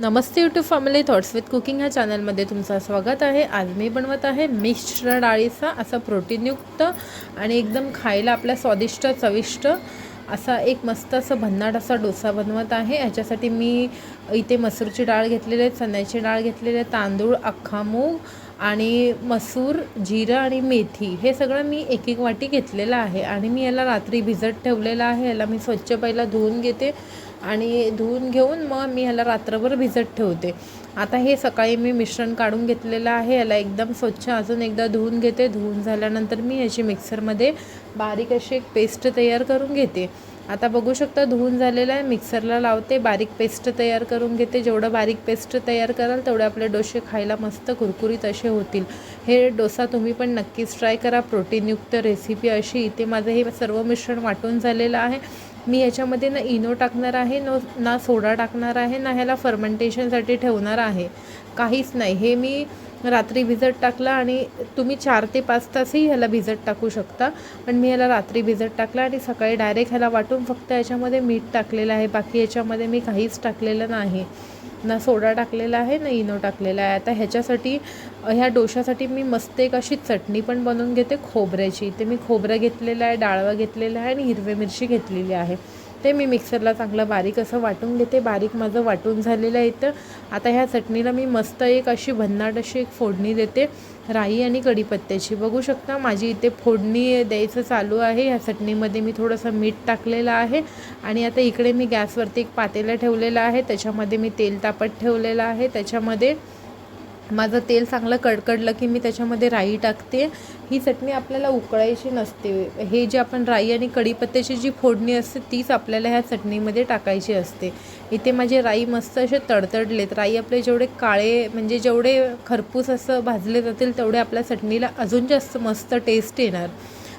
Namaste YouTube family thoughts with cooking ह्या चॅनलमध्ये तुमचं स्वागत आहे. आज मी बनवत आहे मिक्स्ड डाळीचा असा प्रोटीनयुक्त आणि एकदम खायला आपल्या स्वादिष्ट चविष्ट असा एक मस्त असं भन्नाट असा डोसा बनवत आहे. ह्याच्यासाठी मी इथे मसूरची डाळ घेतलेली आहे चण्याची डाळ घेतलेली आहे तांदूळ अख्खा मूग आणि मसूर जिरं आणि मेथी हे सगळं मी एक एक वाटी घेतलेलं आहे आणि मी याला रात्री भिजत ठेवलेलं आहे. याला मी स्वच्छ पहिला धुवून घेते आणि धुवून घेऊन मग मी ह्याला रात्रभर भिजत ठेवते. आता हे सकाळी मी मिश्रण काढून घेतलेलं आहे. याला एकदम स्वच्छ अजून एकदा धुवून घेते. धुवून झाल्यानंतर मी याची मिक्सरमध्ये बारीक अशी एक पेस्ट तयार करून घेते. आता बघू शकता धुवून झालेलं आहे. मिक्सरला लावते बारीक पेस्ट तयार करून घेते. जेवढं बारीक पेस्ट तयार कराल तेवढे आपले डोसे खायला मस्त कुरकुरीत असे होतील. हे डोसा तुम्ही पण नक्कीच ट्राय करा. प्रोटीनयुक्त रेसिपी अशी. इथे माझं हे सर्व मिश्रण वाटून झालेलं आहे. मी याच्यामध्ये ना इनो टाकणार आहे नो ना सोडा टाकणार आहे ना ह्याला फर्मेंटेशनसाठी ठेवणार आहे. काहीच नाही. हे मी रात्री भिजत टाकला आणि तुम्ही चार ते पाच तासही ह्याला भिजत टाकू शकता. पण मी ह्याला रात्री भिजत टाकला आणि सकाळी डायरेक्ट ह्याला वाटून फक्त याच्यामध्ये मीठ टाकलेलं आहे. बाकी याच्यामध्ये मी काहीच टाकलेलं नाही. ना सोडा टाकलेला आहे ना इनो टाकलेला आहे. आता ह्याच्यासाठी ह्या डोशासाठी मी मस्त एक अशी चटणी पण बनवून घेते खोबऱ्याची. ते मी खोबरं घेतलेलं आहे डाळवा घेतलेला आहे आणि हिरवी मिरची घेतलेली आहे. ते मी मिक्सरला चांगलं बारीक असं वाटून घेते. बारीक माझं वाटून झालेलं आहे तर आता ह्या चटणीला मी मस्त एक अशी भन्नाट अशी एक फोडणी देते. राई आणि कढीपत्त्याची. बघू शकता माझी इथे फोडणी द्यायचं चालू आहे. ह्या चटणीमध्ये मी थोडंसं मीठ टाकलेलं आहे. आणि आता इकडे मी गॅसवरती एक पातेलं ठेवलेलं आहे. त्याच्यामध्ये मी तेल तापत ठेवलेलं आहे. त्याच्यामध्ये माझं तेल चांगलं कडकडलं की मी त्याच्यामध्ये राई टाकते. ही चटणी आपल्याला उकळायची नसते. हे जे आपण राई आणि कढीपत्त्याची जी फोडणी असते तीच आपल्याला ह्या चटणीमध्ये टाकायची असते. इथे माझे राई मस्त असे तडतडलेत. राई आपले जेवढे काळे म्हणजे जेवढे खरपूस असं भाजले जातील तेवढे आपल्या चटणीला अजून जास्त मस्त टेस्ट येणार.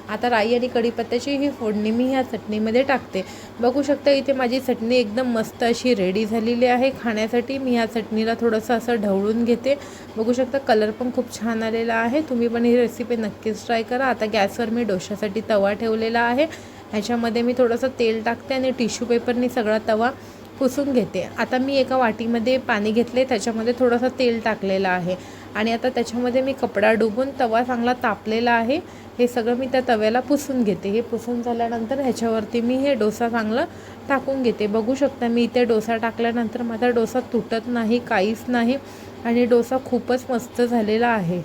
आता राई आणि कढीपत्त्याची ही फोडणी मी ह्या चटणीमध्ये टाकते. बघू शकता इथे माझी चटणी एकदम मस्त अशी रेडी झालेली आहे. खाण्यासाठी मी ह्या चटणीला थोडंसं असं ढवळून घेते. बघू शकता कलर पण खूप छान आलेला आहे. तुम्ही पण ही रेसिपी नक्कीच ट्राय करा. आता गॅसवर मी डोशासाठी तवा ठेवलेला आहे. ह्याच्यामध्ये मी थोडंसं तेल टाकते आणि टिश्यू पेपरनी सगळा तवा पुसून घेते. आता मी एका वाटीमध्ये पाणी घेतले. त्याच्यामध्ये थोडंसं तेल टाकलेलं आहे. आणि आता त्याच्यामध्ये मी कपडा डुबून तवा चांगला तापलेला आहे. हे सगळं मी त्या तव्याला पुसून घेते. हे पुसून झाल्यानंतर ह्याच्यावरती मी हे डोसा चांगलं टाकून घेते. बघू शकता मी इथे डोसा टाकल्यानंतर माझा डोसा तुटत नाही काहीच नाही आणि डोसा खूपच मस्त झालेला आहे.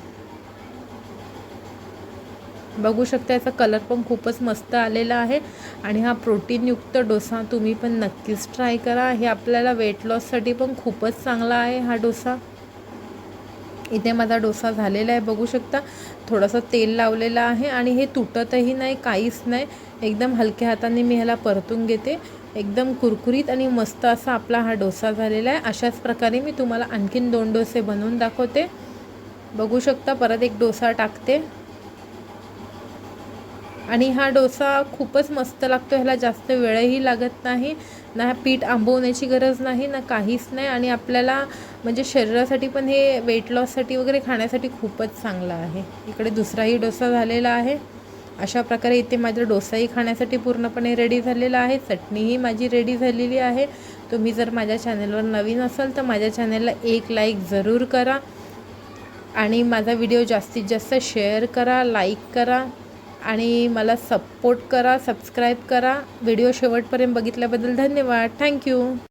बघू शकता याचा कलर पण खूपच मस्त आलेला आहे आणि हा प्रोटीनयुक्त डोसा तुम्ही पण नक्कीच ट्राय करा. हे आपल्याला वेट लॉससाठी पण खूपच चांगला आहे हा डोसा. इथे माझा डोसा झालेला आहे बघू शकता. थोडंसं तेल लावलेलं आहे आणि हे तुटतही नाही काहीच नाही. एकदम हलक्या हाताने मी ह्याला परतून घेते. एकदम कुरकुरीत आणि मस्त असा आपला हा डोसा झालेला आहे. अशाच प्रकारे मी तुम्हाला आणखीन दोन डोसे बनवून दाखवते. बघू शकता परत एक डोसा टाकते. आणि हा डोसा खूपच मस्त लागतो ह्याला जास्त वेळही लागत नाही ना पीठ आंबवण्याची गरज नाही ना काहीच नाही आणि आपल्याला म्हणजे शरीरासाठी पण हे वेट लॉससाठी वगैरे खाण्यासाठी खूपच चांगलं आहे. इकडे दुसराही डोसा झालेला आहे. अशा प्रकारे इथे माझा डोसाही खाण्यासाठी पूर्णपणे रेडी झालेला आहे. चटणीही माझी रेडी झालेली आहे. तुम्ही जर माझ्या चॅनलवर नवीन असाल तर माझ्या चॅनलला एक लाईक जरूर करा आणि माझा व्हिडिओ जास्तीत जास्त शेअर करा लाईक करा. आणि मला सपोर्ट करा सबस्क्राईब करा. व्हिडिओ शेवटपर्यंत बघितल्याबद्दल धन्यवाद. थँक्यू